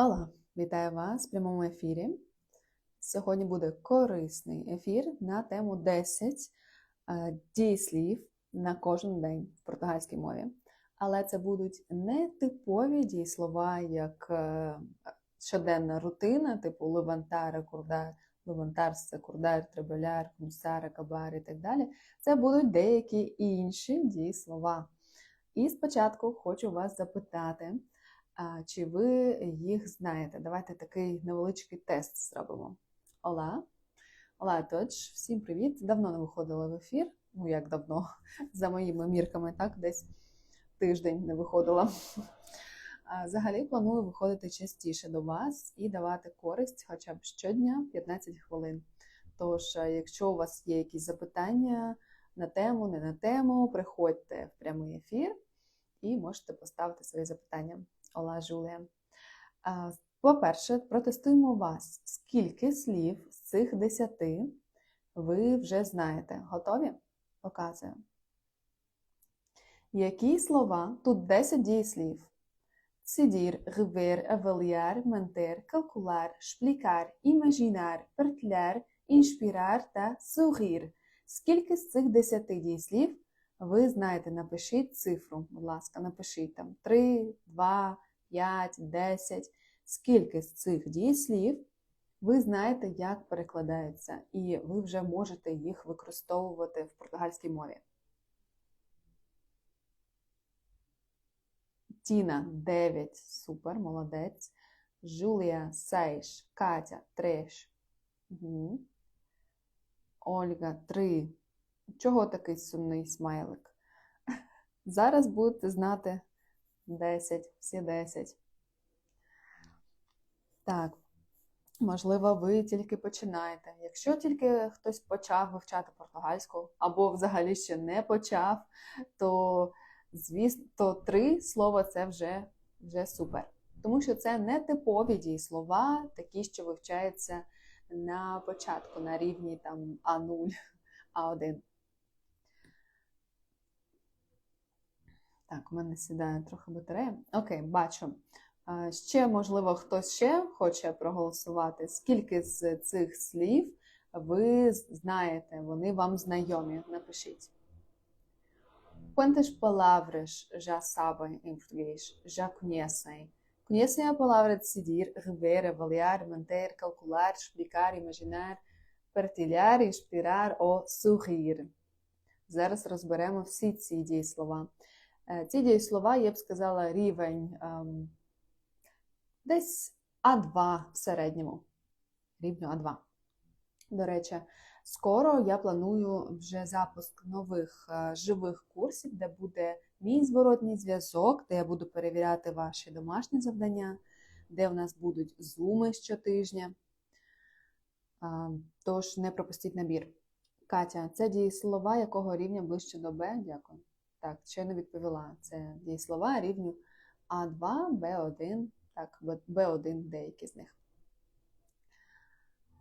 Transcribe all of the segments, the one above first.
Ола, вітаю вас в прямому ефірі. Сьогодні буде корисний ефір на тему 10 е, дієслів на кожен день в португальській мові. Але це будуть не типові дієслова, як е, щоденна рутина, типу levantar, acordar, levantar, acordar, trabalhar, começar, acabar і так далі. Це будуть деякі інші дієслова. І спочатку хочу вас запитати. Чи ви їх знаєте? Давайте такий невеличкий тест зробимо. Ола. Ола точ, всім привіт! Давно не виходила в ефір. Ну, як давно, за моїми мірками, так, десь тиждень не виходила. Взагалі планую виходити частіше до вас і давати користь хоча б щодня 15 хвилин. Тож, якщо у вас є якісь запитання на тему, не на тему, приходьте в прямий ефір і можете поставити свої запитання. Ола Жулія. По-перше, протестуємо вас. Скільки слів з цих десяти ви вже знаєте? Готові? Показую. Які слова? Тут 10 дієслів. Decidir, rever, avaliar, manter, calcular, explicar, imaginar, partilhar, inspirar та sorrir. Скільки з цих 10 дієслів ви знаєте, напишіть цифру, будь ласка, напишіть там 3, 2, 5, 10. Скільки з цих дієслів ви знаєте, як перекладаються, і ви вже можете їх використовувати в португальській мові. Тіна 9. Супер, молодець. Жулія 6. Катя 3. Угу. Ольга 3. Чого такий сумний смайлик? Зараз будете знати 10, всі 10. Так, можливо, ви тільки починаєте. Якщо тільки хтось почав вивчати португальську, або взагалі ще не почав, то, звісно, то три слова це вже, вже супер. Тому що це не типові дієслова, такі, що вивчаються на початку, на рівні там А0, А1. Так, у мене сідає трохи батарея. Окей, бачу. Ще, можливо, хтось ще хоче проголосувати. Скільки з цих слів ви знаєте, вони вам знайомі? Напишіть. Quantas palavras já sabem em português? Já conhecem? Conhecem a palavra decidir, rever, avaliar, manter, calcular, explicar, imaginar, partilhar, inspirar ou sorrir? Зараз розберемо всі ці дієслова. Ці дієслова, я б сказала, рівень ем, десь А2 в середньому. Рівню А2. До речі, скоро я планую вже запуск нових е, живих курсів, де буде мій зворотній зв'язок, де я буду перевіряти ваші домашні завдання, де в нас будуть зуми щотижня. Тож не пропустіть набір. Катя, це дієслова якого рівня ближче до Б? Дякую. Так, ще не відповіла. Це дієслова рівню А2, Б1, так, Б1 деякі з них.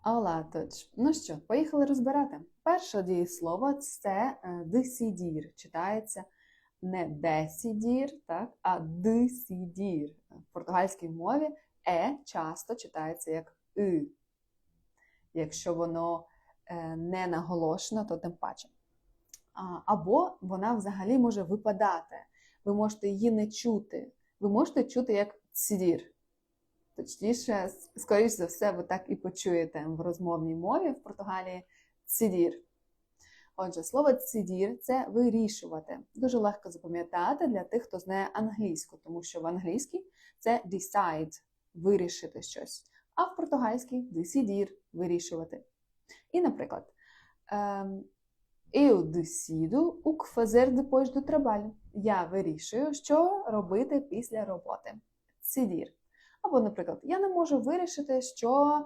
Ола, точ. Ну що, поїхали розбирати. Перше дієслово це десідір. Читається не десідір, так, а десідір. В португальській мові е часто читається як и. Якщо воно е, не наголошено, то тим паче або вона взагалі може випадати. Ви можете її не чути. Ви можете чути як цідір. Точніше, скоріш за все, ви так і почуєте в розмовній мові в Португалії цідір. Отже, слово цідір це вирішувати. Дуже легко запам'ятати для тих, хто знає англійську, тому що в англійській це decide вирішити щось, а в португальській decidir вирішувати. І, наприклад, ем, Eu decido o que fazer depois do trabalho. Я вирішую, що робити після роботи. Decidir. Або, наприклад, я не можу вирішити, що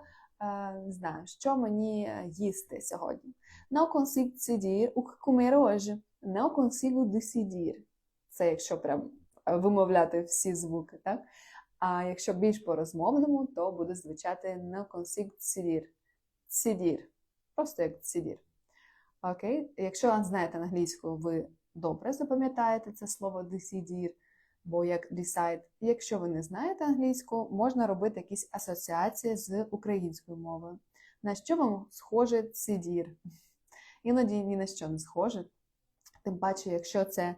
не знаю, що мені їсти сьогодні. Não consigo decidir o que comer hoje. Não consigo decidir. Це якщо прям вимовляти всі звуки, так? А якщо більш по розмовному, то буде звучати não consigo decidir. Decidir. Просто як decidir. Окей? Якщо знаєте англійську, ви добре запам'ятаєте це слово decidir. Бо як decide, якщо ви не знаєте англійську, можна робити якісь асоціації з українською мовою. На що вам схоже сидір? Іноді ні на що не схоже. Тим паче, якщо це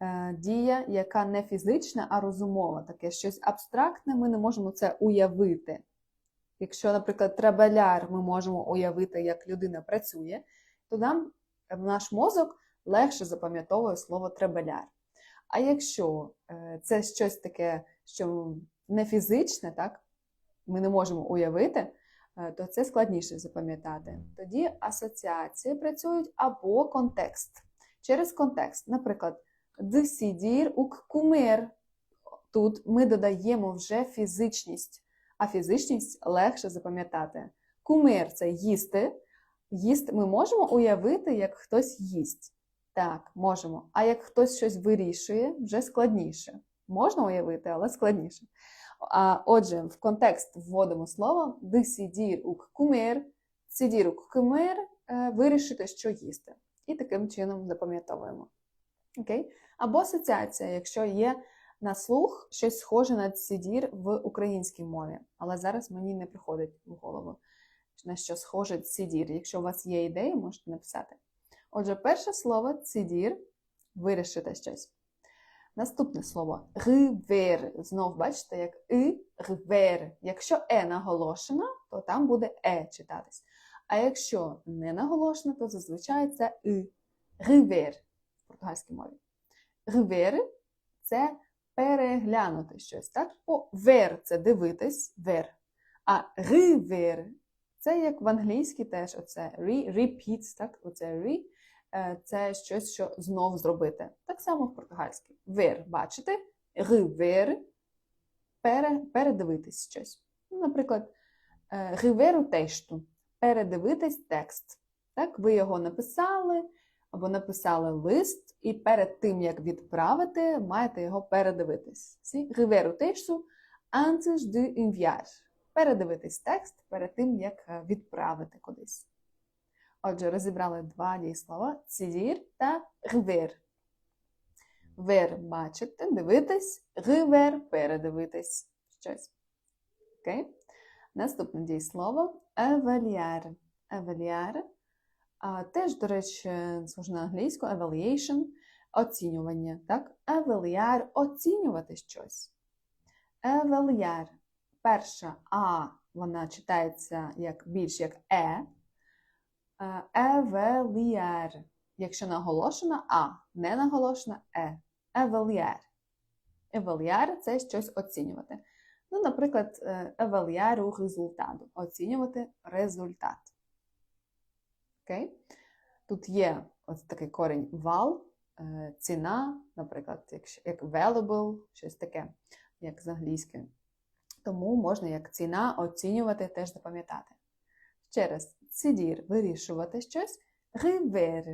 е, дія, яка не фізична, а розумова, таке щось абстрактне, ми не можемо це уявити. Якщо, наприклад, трабеляр ми можемо уявити, як людина працює, то нам е, наш мозок легше запам'ятовує слово трабеляр. А якщо е, це щось таке, що не фізичне, так, ми не можемо уявити, е, то це складніше запам'ятати. Тоді асоціації працюють або контекст. Через контекст, наприклад, uk comer. Тут ми додаємо вже фізичність, а фізичність легше запам'ятати. Кумир це їсти. Їсти ми можемо уявити, як хтось їсть. Так, можемо. А як хтось щось вирішує, вже складніше. Можна уявити, але складніше. А, Отже, в контекст вводимо слово decidir uk comer. Decidir uk – вирішити, що їсти. І таким чином запам'ятовуємо. Окей? Або асоціація, якщо є на слух щось схоже на сидір в українській мові. Але зараз мені не приходить в голову, на що схоже сидір. Якщо у вас є ідеї, можете написати. Отже, перше слово цидір вирішити щось. Наступне слово ривер. Знов бачите, як и ривер. Якщо е наголошено, то там буде е читатись. А якщо не наголошено, то зазвичай це и. Ривер в португальській мові. Ривер це переглянути щось. так? О, вер це дивитись, вер. А ривер це як в англійській теж оце re, repeat, так? Оце re, це щось, що знов зробити. Так само в португальській. Вер бачити, ривер пере, передивитись щось. Ну, Наприклад, ривер у тексту передивитись текст. Так, ви його написали або написали лист, і перед тим, як відправити, маєте його передивитись. У тексту antes de enviar. Передивитись текст перед тим, як відправити кудись. Отже, розібрали два дієслова цідір та ривер. Вер бачити, дивитись, ривер передивитись щось. Окей? Наступне дієслово еваліар. Еваліар теж, до речі, схоже на англійську evaluation – оцінювання. Так? Еваліар оцінювати щось. Еваліар. Перша А, вона читається як більш як Е. Евеліар. Якщо наголошена А, не наголошена Е. Евеліар. Евеліар це щось оцінювати. Ну, наприклад, еваліару результату. Оцінювати результат. Окей? Тут є ось такий корінь вал, ціна, наприклад, як valuable, щось таке, як з англійської. Тому можна як ціна оцінювати, теж запам'ятати. Ще раз, сидір вирішувати щось, ривер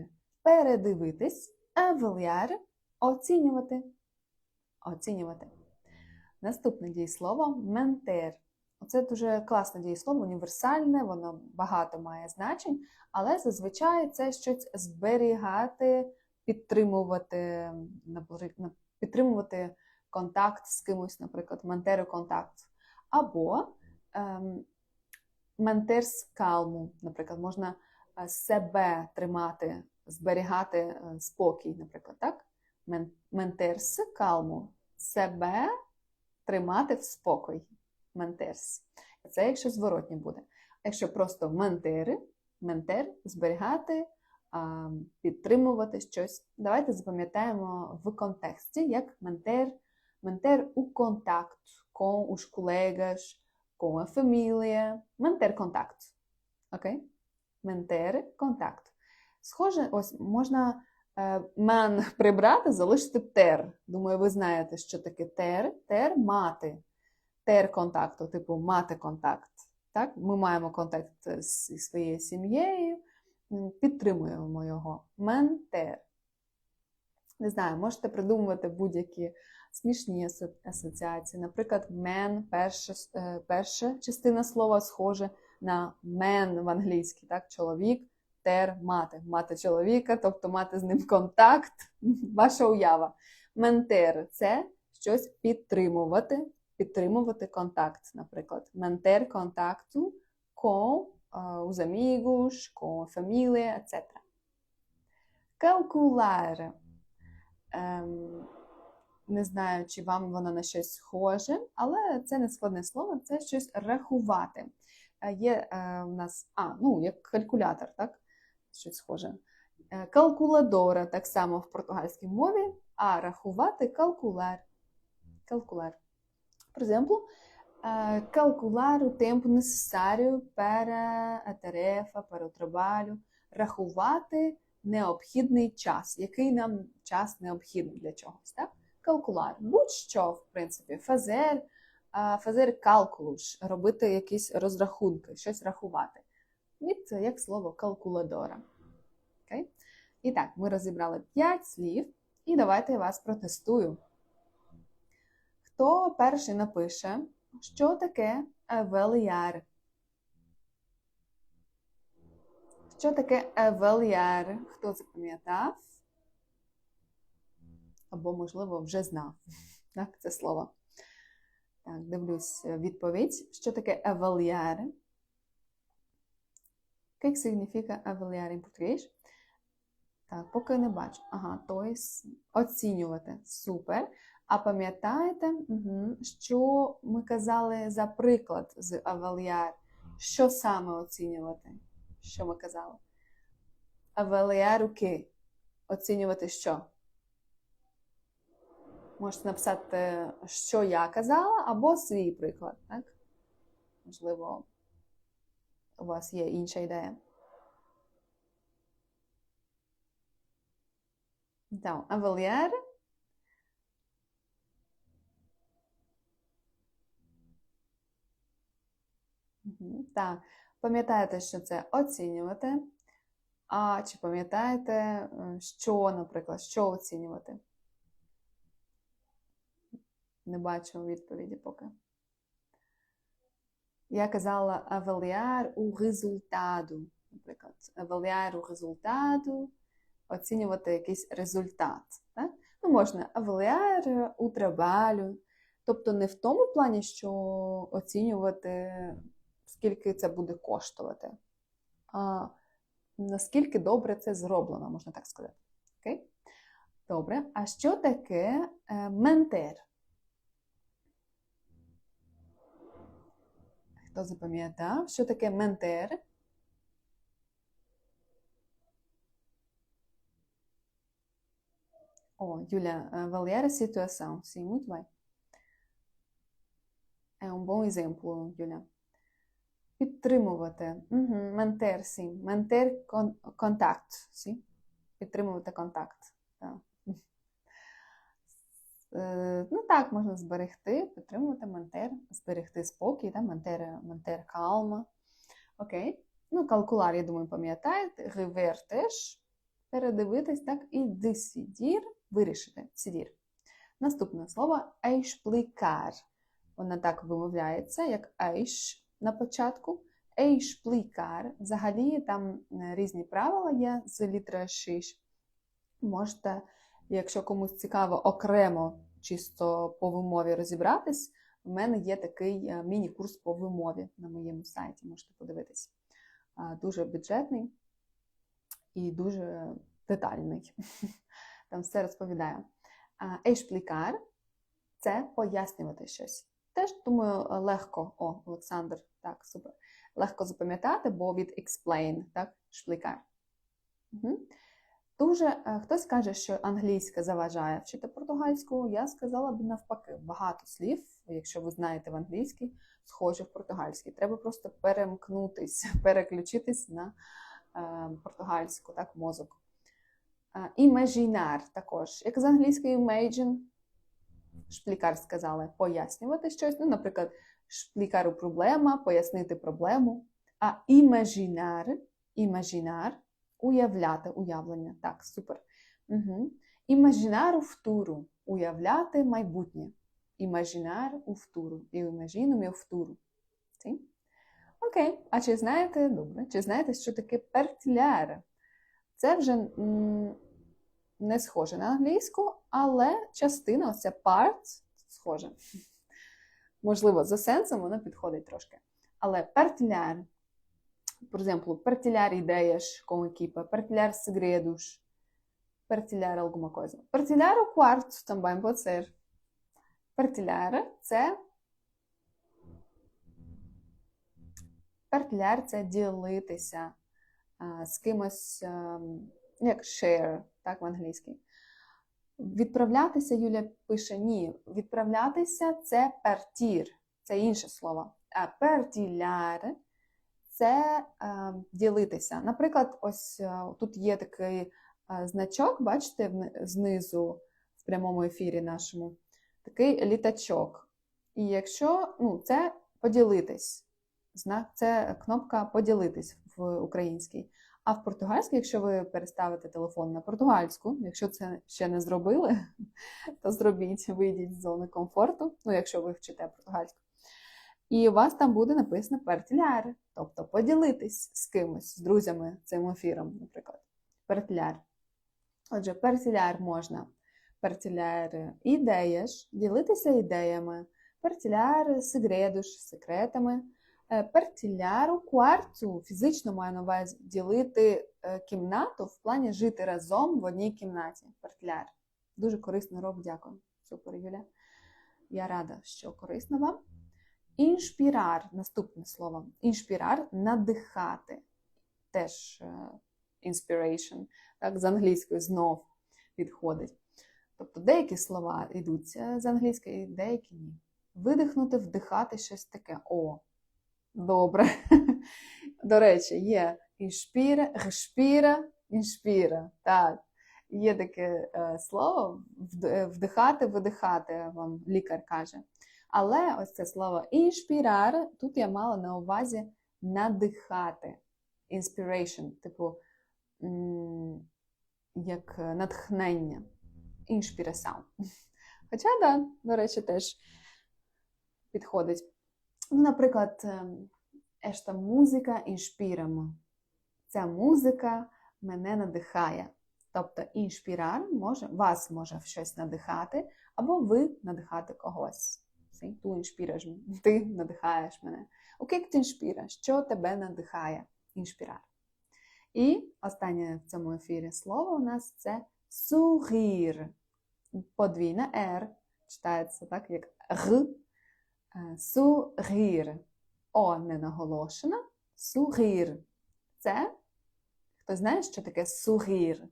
передивитись, аваліар оцінювати. Оцінювати. Наступне дієслово ментер. Це дуже класне дієслово, універсальне, воно багато має значень, але зазвичай це щось зберігати, підтримувати, підтримувати контакт з кимось, наприклад, ментеру контакт. Або ем, ментерс калму, наприклад, можна себе тримати, зберігати спокій, наприклад, так? Ментерс калму себе тримати в спокій. Ментерс. Це якщо зворотні буде. Якщо просто ментери, ментер зберігати, підтримувати щось. Давайте запам'ятаємо в контексті, як ментер, ментер у контакт com os colegas, com a família. Manter контакт. Окей? Ментер контакт. Схоже, ось можна мен прибрати, залишити тер. Думаю, ви знаєте, що таке тер. Тер мати. Тер контакту, типу мати контакт. Так? Ми маємо контакт зі своєю сім'єю, підтримуємо його. Ментер. Не знаю, можете придумувати будь-які смішні асоціації. Наприклад, мен, перша перша частина слова схоже на мен в англійській, так? чоловік, тер, мати. Мати чоловіка, тобто мати з ним контакт, ваша уява. Ментер це щось підтримувати, підтримувати контакт, наприклад, contacto com uh, os amigos, com a família, etc. Calcular. Ем, не знаю, чи вам воно на щось схоже, але це не складне слово, це щось рахувати. Е, Є е, у нас, а, ну, як калькулятор, так? Щось схоже. Е, Калкуладора так само в португальській мові, а рахувати калкулар. Calcular. Por exemplo, ah, calcular o tempo necessário para a tarefa, para o trabalho, рахувати необхідний час, який нам час необхідний для чогось. Так? Calcular. Будь-що, в принципі, ah, fazer cálculos, робити якісь розрахунки, щось рахувати. Від як слово калкуладора. Окей? І так, ми розібрали 5 слів, і давайте я вас протестую. Хто перший напише, що таке евеліар? Що таке евеліар? Хто запам'ятав? Або, можливо, вже знав так, це слово. Так, дивлюсь відповідь. Що таке avaliar? Que significa avaliar em português? Так, поки не бачу. Ага, тобто оцінювати. Супер. А пам'ятаєте, угу, що ми казали за приклад з аваліар? Що саме оцінювати? Що ми казали? Аваліар ки? Оцінювати що? Можете написати, що я казала, або свій приклад, так? Можливо, у вас є інша ідея. Então, avaliar Так, пам'ятаєте, що це оцінювати. А чи пам'ятаєте, е, що, наприклад, що оцінювати? Не бачу відповіді поки. Я казала avaliar o resultado, наприклад. Avaliar o resultado, оцінювати якийсь результат. Так? Ну, можна avaliar o trabalho, тобто не в тому плані, що оцінювати, скільки це буде коштувати, а наскільки добре це зроблено, можна так сказати. Окей? Добре. А що таке е, ментер? Хто запам'ятав, що таке ментер? Ó, Julia, avaliar a situação. Sim, muito bem. É um bom exemplo, Julia. Підтримувати. Угу. Ментер, sim. Ментер кон контакт. Sim. Підтримувати контакт. Так. Е, Ну так, можна зберегти, підтримувати ментер, зберегти спокій, да? ментер, ментер калма. Окей. Ну, калкулар, я думаю, пам'ятаєте. Ревер теж передивитись, так, і десідір вирішити. Сідір. Наступне слово ейшплікар. Воно так вимовляється, як ейш на початку. Ейшплікар. Взагалі там е, різні правила є з літери шиш. Можете, якщо комусь цікаво, окремо чисто по вимові розібратись, у мене є такий е, міні-курс по вимові на моєму сайті, можете подивитись. Дуже бюджетний і дуже детальний. Там все розповідаю. Ейшплікар це пояснювати щось. Теж, думаю, легко, о, Олександр, так, супер. Легко запам'ятати, бо від explain, так, шплікар. Угу. Дуже е, хтось каже, що англійська заважає вчити португальську. Я сказала б навпаки, багато слів, якщо ви знаєте в англійській, схожі в португальській. Треба просто перемкнутись, переключитись на е, португальську, так, мозок. Імежінар також. Як з англійської imagine, шплікар сказали пояснювати щось. Ну, наприклад, шплікару проблема, пояснити проблему. А імежінар, імежінар уявляти, уявлення. Так, супер. Угу. Імажінар у втуру. Уявляти майбутнє. Імажінар у втуру. І у втуру. Окей. А чи знаєте, добре, чи знаєте, що таке пертіляр? Це вже м, не схоже на англійську, але частина, оця part, схоже. Можливо, за сенсом воно підходить трошки. Але partilhar, por exemplo, partilhar ideias com a equipa, partilhar segredos, partilhar alguma coisa. Partilhar o quarto também pode ser. Partilhar це Partilhar – це ділитися а, з кимось, а, як share, так в англійській. Відправлятися, Юля пише ні. Відправлятися це партір, це інше слово. А партіляр це а, ділитися. Наприклад, ось а, тут є такий а, значок, бачите, вни- знизу в прямому ефірі нашому, такий літачок. І якщо ну, це поділитись. Знак це кнопка поділитись в українській. А в португальській, якщо ви переставите телефон на португальську, якщо це ще не зробили, то зробіть, вийдіть з зони комфорту, ну якщо ви вчите португальську. І у вас там буде написано пертіляр, тобто поділитись з кимось, з друзями цим ефіром, наприклад. Пертіляр. Отже, пертіляр можна. Пертіляр ідеєш, ділитися ідеями, пертіляр segredos, секретами. Е, Partilhar o фізично маю на увазі ділити е, кімнату в плані жити разом в одній кімнаті. Partilhar. Дуже корисний урок, дякую. Супер, Юля. Я рада, що корисно вам. Іншпірар, наступне слово. Іншпірар надихати. Теж е, inspiration, так, з англійської знов підходить. Тобто деякі слова йдуть е, з англійської, деякі ні. Видихнути, вдихати щось таке. О, Добре. До речі, є іншпіра, гешпіра, іншпіра. Так. Є таке е, слово вдихати, видихати, вам лікар каже. Але ось це слово іншпірар, тут я мала на увазі надихати. Inspiration, типу, як е, натхнення. Іншпірасам. Хоча, да, до речі, теж підходить. Ну, наприклад, ем, ешта музика іншпіримо. Ця музика мене надихає. Тобто іншпірар може, вас може щось надихати, або ви надихати когось. Sim, tu inspiras. Ти надихаєш мене. Que é que? Що тебе надихає? Іншпірар. І останнє в цьому ефірі слово у нас це sourire. Подвійна R. Читається так, як Р. Е, Sourire. О не наголошена. Sourire. Це хто знає, що таке sourire?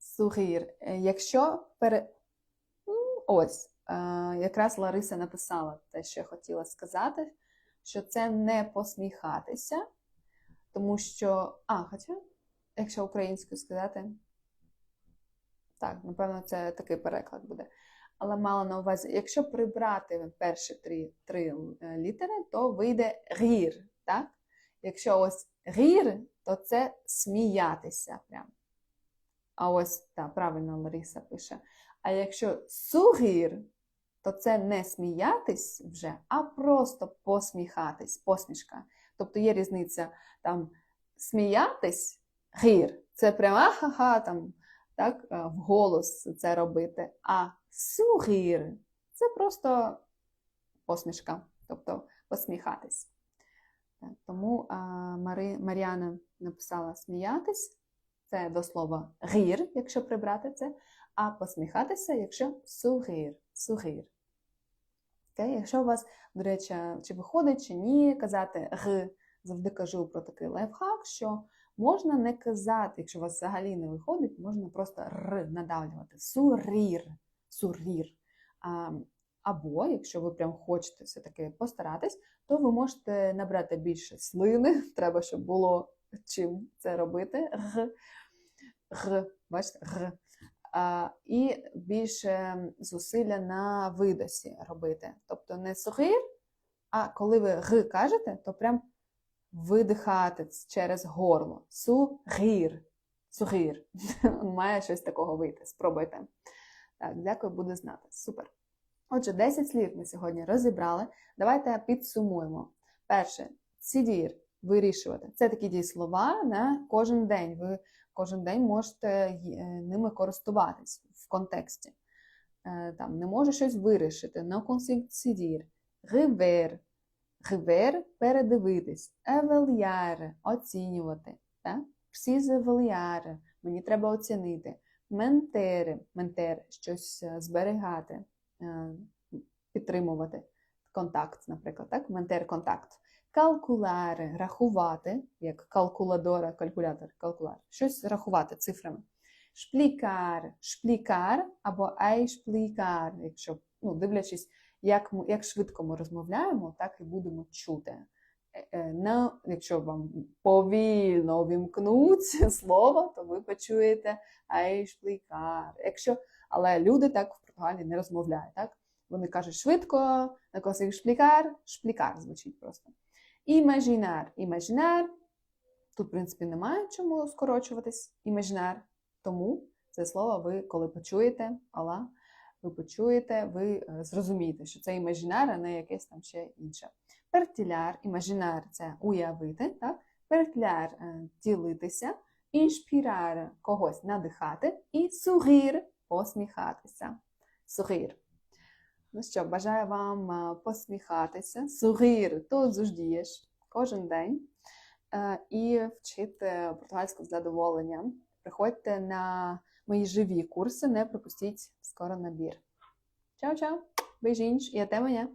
Sourire. Е, Якщо пере... Ось, е, якраз Лариса написала те, що я хотіла сказати, що це не посміхатися, тому що. А, хоча, якщо українською сказати, так, напевно, це такий переклад буде. Але мала на увазі, якщо прибрати перші три, три е, літери, то вийде рір. Так? Якщо ось рір, то це сміятися прям. А ось, так, правильно Лариса пише. А якщо сугір, то це не сміятись вже, а просто посміхатись, посмішка. Тобто є різниця там сміятись, гір, це прямо ха-ха, там, так, е, вголос це робити. А сугір це просто посмішка, тобто посміхатись. Так, Тому а, Мари, Мар'яна написала сміятись, це до слова гір, якщо прибрати це, а посміхатися, якщо сугір. сугір. Окей? Якщо у вас, до речі, чи виходить, чи ні, казати г, завжди кажу про такий лайфхак, що можна не казати, якщо у вас взагалі не виходить, можна просто р надавлювати. Сурір. Сурір. Або, якщо ви прям хочете все-таки постаратись, то ви можете набрати більше слини. Треба, щоб було чим це робити. Г, г, бачите, г. І більше зусилля на видосі робити. Тобто не сугір, а коли ви г кажете, то прям видихати через горло. Сугір. Сугір. Має щось такого вийти. Спробуйте. Так, дякую, буду знати. Супер. Отже, 10 слів ми сьогодні розібрали. Давайте підсумуємо. Перше, сідір, вирішувати. Це такі дієслова на кожен день. Ви кожен день можете е, ними користуватись в контексті. е, там не може щось вирішити, не conseguir. Rever. Rever – передивитись. Avaliar – оцінювати. Preciso avaliar – мені треба оцінити. Ментере, ментер – щось е, зберігати, підтримувати. Контакт, наприклад, так? Ментер контакт. Рахувати, як калкуладора, калькулятор, калкулар. Щось рахувати цифрами. Шплікар, шплікар або айшплікар, якщо ну, дивлячись, як, як швидко ми розмовляємо, так і будемо чути. Е, е, На, якщо вам повільно вімкнуть слово, то ви почуєте айшплікар. Якщо, але люди так в Португалії не розмовляють. Так? Вони кажуть швидко, на косих шплікар, шплікар звучить просто. Імажінар, імажінар. Тут, в принципі, немає чому скорочуватись. Імажінар. Тому це слово ви, коли почуєте, ала, ви почуєте, ви е, зрозумієте, що це імажінар, а не якесь там ще інше. Пертіляр, імажінар це уявити, так? Пертіляр е, ділитися, іншпірар когось надихати, і сугір посміхатися. Сугір. Ну що, бажаю вам е, посміхатися. Сугір тут зуждієш кожен день е, і вчити португальську з задоволенням. Приходьте на мої живі курси, не пропустіть скоро набір. Чао-чао! Beijinhos e até amanhã!